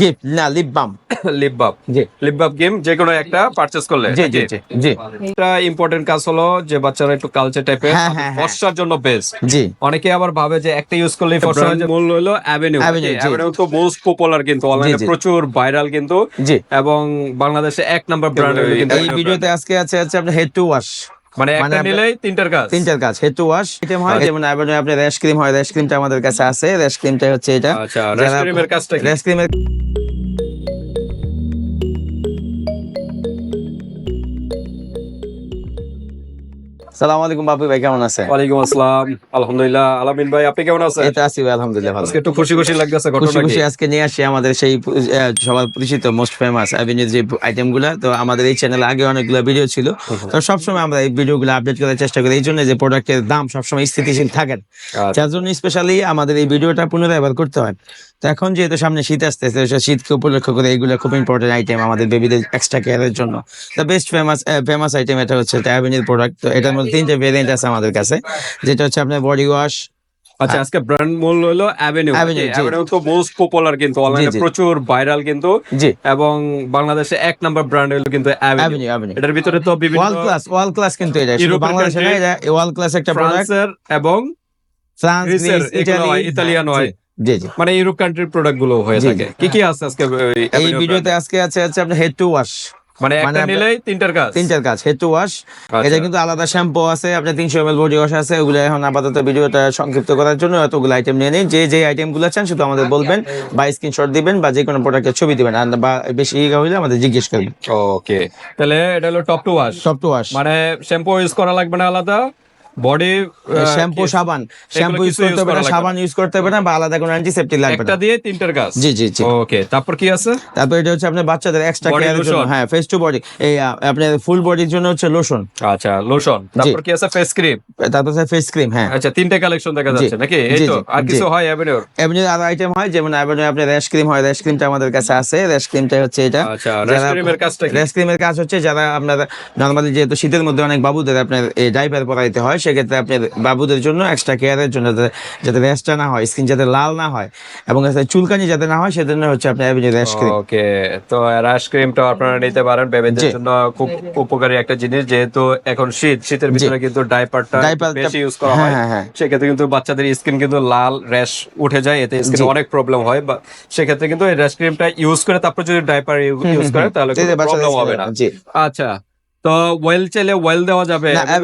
প্রচুর ভাইরাল কিন্তু এবং বাংলাদেশে এক নাম্বার ব্র্যান্ড আজকে আছে হেড টু ওয়াশ মানে, মানে তিনটার কাজ তিনটার কাজ হেতু ওয়াশ হয় যেমন ক্রিম হয় ক্রিমটা আমাদের কাছে আছে রেশ ক্রিমটা হচ্ছে এটা আচ্ছা ক্রিমের ক্রিমের সালাম আলাইকুম ভাই কেমন আসসালাম আলহামদুলিল্লাহ ভাই আপনি কেমন আজকে নিয়ে আসি আমাদের সেই সবার পরিচিত মোস্ট ফেমাস তো আমাদের এই আগে অনেকগুলো ভিডিও ছিল তো সবসময় আমরা এই আপডেট করার চেষ্টা করি এই জন্য যে দাম সবসময় স্থিতিশীল থাকেন আচ্ছা। যার জন্য স্পেশালি আমাদের এই ভিডিওটা পুনরায় করতে হয় তো এখন যেহেতু সামনে শীত আসতেছে শীতকে উপলক্ষ করে এগুলো খুব ইম্পর্টেন্ট আইটেম আমাদের বেবিদের এক্সট্রা কেয়ারের জন্য the best famous famous item এটা হচ্ছে ট্যাভেনির প্রোডাক্ট তো এটার মধ্যে তিনটে ভেরিয়েন্ট আছে আমাদের কাছে যেটা হচ্ছে আপনার বডি ওয়াশ আচ্ছা আজকে ব্র্যান্ড মূল হলো অ্যাভেনিউ অ্যাভেনিউ তো মোস্ট পপুলার কিন্তু অনলাইনে প্রচুর ভাইরাল কিন্তু এবং বাংলাদেশে এক নাম্বার ব্র্যান্ড হলো কিন্তু অ্যাভেনিউ এটার ভিতরে তো বিভিন্ন ওয়াল ক্লাস ওয়াল ক্লাস কিন্তু এটা শুধু বাংলাদেশে না এটা ওয়াল ক্লাস একটা প্রোডাক্ট এবং ফ্রান্স ইটালি ইতালিয়ান হয় জি জি মানে ইউরোপ কান্ট্রির প্রোডাক্ট গুলো হয়ে থাকে কি কি আছে আজকে এই ভিডিওতে আজকে আছে আছে আপনার হেড টু ওয়াশ মানে একটা মানে নিলেই তিনটার কাজ তিনটার কাজ হেড টু ওয়াশ এটা কিন্তু আলাদা শ্যাম্পু আছে আপনার তিনশো এম বডি ওয়াশ আছে ওগুলো এখন আপাতত ভিডিওটা সংক্ষিপ্ত করার জন্য এতগুলো আইটেম নিয়ে নিন যে যে আইটেম গুলো চান শুধু আমাদের আচ্ছা। বলবেন বা স্ক্রিনশট দিবেন বা যে কোনো প্রোডাক্টের ছবি দিবেন আর বা বেশি ইয়ে হইলে আমাদের জিজ্ঞেস করবেন ওকে তাহলে এটা হলো top to wash top to wash মানে শ্যাম্পু ইউজ করা লাগবে না আলাদা বডি শ্যাম্পু সাবান শ্যাম্পু ইউজ করতে সাবান ইউজ করতে বা আলাদা কোনো লাগবে একটা দিয়ে তিনটার কাজ জি জি জি ওকে তারপর কি আছে তারপর এটা হচ্ছে বাচ্চাদের এক্সট্রা জন্য হ্যাঁ ফেস টু বডি এই ফুল বডির জন্য হচ্ছে লোশন আচ্ছা লোশন তারপর কি আছে ফেস ক্রিম তারপর আছে ফেস ক্রিম হ্যাঁ আচ্ছা তিনটা কালেকশন দেখা যাচ্ছে নাকি এই তো আর কিছু হয় অ্যাভেনিউর আর আইটেম হয় যেমন র্যাশ ক্রিম হয় র্যাশ ক্রিমটা আমাদের কাছে আছে র্যাশ ক্রিমটা হচ্ছে এটা আচ্ছা র্যাশ ক্রিমের কাজটা র্যাশ ক্রিমের কাজ হচ্ছে যারা আপনারা নরমালি যেহেতু শীতের মধ্যে অনেক বাবুদের আপনার এই ডাইপার পরাইতে হয় সেক্ষেত্রে আপনি বাবুদের জন্য এক্সট্রা কেয়ারের জন্য যাতে র্যাশটা না হয় স্কিন যাতে লাল না হয় এবং চুলকানি যাতে না হয় সেজন্য হচ্ছে আপনি অ্যাভিনিউ র্যাশ ক্রিম ওকে তো র্যাশ ক্রিমটা আপনারা নিতে পারেন বেবিদের জন্য খুব উপকারী একটা জিনিস যেহেতু এখন শীত শীতের ভিতরে কিন্তু ডাইপারটা বেশি ইউজ করা হ্যাঁ, হয় হ্যাঁ, হ্যাঁ। সেক্ষেত্রে কিন্তু বাচ্চাদের স্কিন কিন্তু লাল র্যাশ উঠে যায় এতে স্কিন অনেক প্রবলেম হয় বা সেক্ষেত্রে কিন্তু এই র্যাশ ক্রিমটা ইউজ করে তারপর যদি ডাইপার ইউজ করে তাহলে প্রবলেম হবে না আচ্ছা তো ওয়েল চাইলে ওয়েল দেওয়া যাবে আচ্ছা, হ্যাঁ,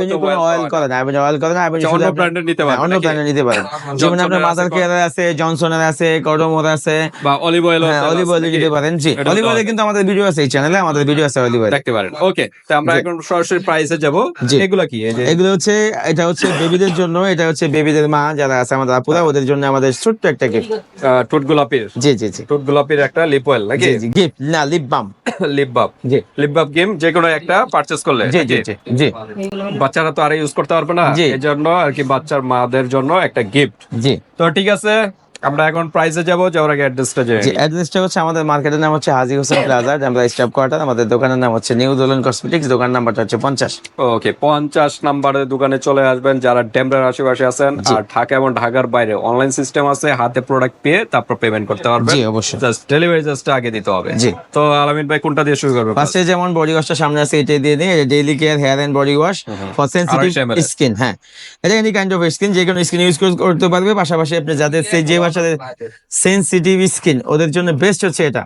আচ্ছা, যেমন আপনার আছে জনসনের আছে কর্ডমোর আছে বা অলিভ অয়েল অলিভ অয়েল নিতে পারেন জি অলিভ অয়েল কিন্তু আমাদের ভিডিও আছে এই চ্যানেলে আমাদের ভিডিও আছে অলিভ অয়েল দেখতে পারেন ওকে তো আমরা এখন সরাসরি প্রাইসে যাব এগুলো কি এগুলো হচ্ছে এটা হচ্ছে বেবিদের জন্য এটা হচ্ছে বেবিদের মা যারা আছে আমাদের আচ্ছা। ওদের জন্য আমাদের ছোট্ট একটা গিফট টোট জি জি জি টোট একটা লিপ অয়েল নাকি গিফট না লিপ বাম লিপ বাম জি লিপ বাম গেম যে কোনো একটা পারচেজ করলে জি জি জি বাচ্চারা তো আর ইউজ করতে পারবে না এজন্য আর কি বাচ্চার মাদের জন্য একটা গিফট জি তো ঠিক আছে আমরা এখন প্রাইসে যাব যাওয়ার আগে অ্যাড্রেসটা যাই অ্যাড্রেসটা হচ্ছে আমাদের মার্কেটের নাম হচ্ছে হাজি হোসেন প্লাজা আমরা স্টাফ কোয়ার্টার আমাদের দোকানের নাম হচ্ছে নিউ দোলন কসমেটিক্স দোকান নাম্বারটা হচ্ছে পঞ্চাশ ওকে পঞ্চাশ নাম্বারের দোকানে চলে আসবেন যারা ডেমরার আশেপাশে আছেন আর ঢাকা এবং ঢাকার বাইরে অনলাইন সিস্টেম আছে হাতে প্রোডাক্ট পেয়ে তারপর পেমেন্ট করতে পারবেন জি অবশ্যই জাস্ট ডেলিভারি জাস্ট আগে দিতে হবে জি তো আলামিন ভাই কোনটা দিয়ে শুরু করবে ফার্স্টে যেমন বডি ওয়াশটা সামনে আছে এটা দিয়ে দিই এটা daily care hair and body wash for sensitive skin হ্যাঁ এটা এনি কাইন্ড অফ স্কিন যে কোনো স্কিন ইউজ করতে পারবে পাশাপাশি আপনি যাদের সেই যে সাথে সেনসিটিভ স্কিন ওদের জন্য বেস্ট হচ্ছে এটা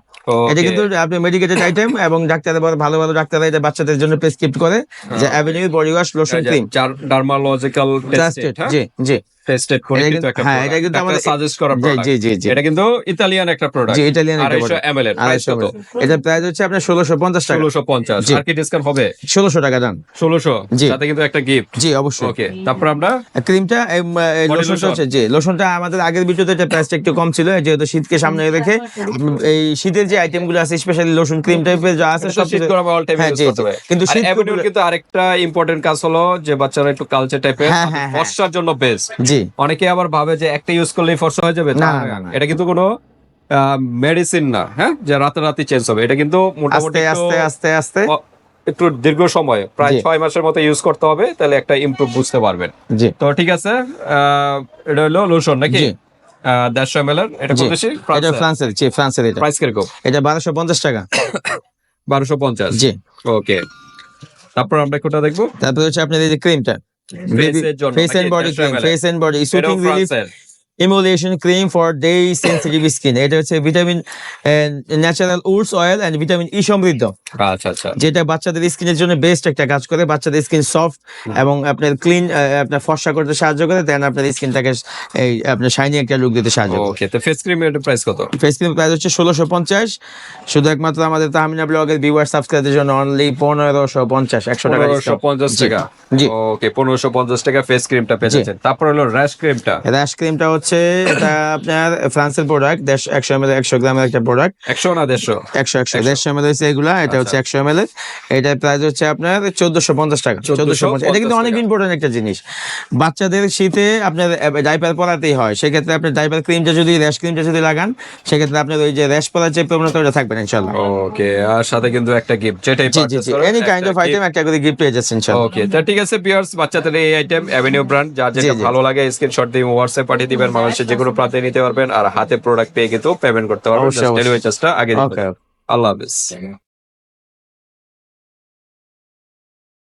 এটা কিন্তু আপনি মেডিকেটেড আইটেম এবং ডাক্তারদের ভালো ভালো ডাক্তাররা এটা বাচ্চাদের জন্য প্রেসক্রিপ্ট করে যে Avene body wash lotion cream dermatological tested জি জি টেস্টেড করে কিন্তু একটা হ্যাঁ, এটা কিন্তু আমাদের সাজেস্ট করা প্রোডাক্ট জি জি জি এটা কিন্তু ইতালিয়ান একটা প্রোডাক্ট জি ইতালিয়ান একটা প্রোডাক্ট 250 ml প্রাইস এটা প্রাইস হচ্ছে আপনার 1650 টাকা 1650 আর কি ডিসকাউন্ট হবে 1600 টাকা দাম 1600 সাথে কিন্তু একটা গিফট জি অবশ্যই ওকে তারপর আমরা ক্রিমটা লোশনটা হচ্ছে জি লোশনটা আমাদের আগের ভিডিওতে এটা একটু কম ছিল যেহেতু শীতকে সামনে রেখে এই শীতের যে আইটেমগুলো আছে স্পেশালি লোশন ক্রিম টাইপের যা আছে সব শীত করা অল টাইম ইউজ করতে হবে কিন্তু শীত কিন্তু আরেকটা ইম্পর্টেন্ট কাজ হলো যে বাচ্চারা একটু কালচার টাইপের বর্ষার জন্য বেস্ট জি অনেকে আবার ভাবে যে একটা ইউজ করলেই ফর্সা হয়ে যাবে না এটা কিন্তু কোনো মেডিসিন না হ্যাঁ যে রাতে রাতে চেঞ্জ হবে এটা কিন্তু মোটামুটি আস্তে আস্তে আস্তে একটু দীর্ঘ সময় প্রায় ছয় মাসের মতো ইউজ করতে হবে তাহলে একটা ইমপ্রুভ বুঝতে পারবেন তো ঠিক আছে এটা হলো লোশন নাকি দেড়শো এম এর এটা বলতেছি এটা ফ্রান্সের জি ফ্রান্সের এটা প্রাইস কিরকম এটা বারোশো পঞ্চাশ টাকা বারোশো পঞ্চাশ জি ওকে তারপর আমরা কোটা দেখবো তারপর হচ্ছে আপনাদের যে ক্রিমটা face and body cream, face and body. So emollient cream for day sensitive skin এটা হচ্ছে vitamin natural woods oil and vitamin E সমৃদ্ধ আচ্ছা আচ্ছা যেটা বাচ্চাদের স্কিনের জন্য বেস্ট একটা কাজ করে বাচ্চাদের স্কিন সফট এবং আপনার ক্লিন আপনার ফর্সা করতে সাহায্য করে দেন আপনার স্কিনটাকে এই আপনার শাইনি একটা লুক দিতে সাহায্য ওকে তো ফেস ক্রিম এর প্রাইস কত ফেস ক্রিম প্রাইস হচ্ছে ষোলোশো পঞ্চাশ শুধু একমাত্র আমাদের তাহমিনা ব্লগের ভিউয়ার সাবস্ক্রাইবের জন্য অনলি 1550 পঞ্চাশ একশো টাকা পনেরোশো পঞ্চাশ টাকা ওকে পনেরোশো পঞ্চাশ টাকা ফেস ক্রিমটা পেয়েছেন তারপর হলো র্যাশ ক্রিমটা র্যাশ ক্রিমটা হচ্ছে হচ্ছে এটা আপনার ফ্রান্সের প্রোডাক্ট দেশ একশো এম এল একশো গ্রামের একটা প্রোডাক্ট একশো না দেড়শো একশো একশো দেড়শো এম এল হচ্ছে এগুলো এটা হচ্ছে আচ্ছা। একশো এম এল এটার প্রাইস হচ্ছে আপনার চোদ্দশো পঞ্চাশ টাকা চোদ্দশো পঞ্চাশ এটা কিন্তু অনেক ইম্পর্টেন্ট একটা জিনিস বাচ্চাদের শীতে আপনার ডাইপার পরাতেই হয় সেক্ষেত্রে আপনার ডাইপার ক্রিমটা যদি র্যাশ ক্রিমটা যদি লাগান সেক্ষেত্রে আপনার ওই যে র্যাশ পরার যে প্রবণতা ওটা থাকবে ইনশাল্লাহ ওকে আর সাথে কিন্তু একটা গিফট যেটাই জি জি এনি কাইন্ড অফ আইটেম একটা করে গিফট পেয়ে যাচ্ছেন ইনশাল্লাহ ওকে তা ঠিক আছে পিয়ার্স বাচ্চাদের এই আইটেম অ্যাভিনিউ ব্র্যান্ড যা যেটা ভালো লাগে স্ক্রিনশট দিয়ে হোয়াটসঅ্যাপ পাঠিয়ে দিবেন বাংলাদেশে যে কোনো নিতে পারবেন আর হাতে প্রোডাক্ট পেয়ে কিন্তু পেমেন্ট করতে পারবেন আল্লাহ হাফিজ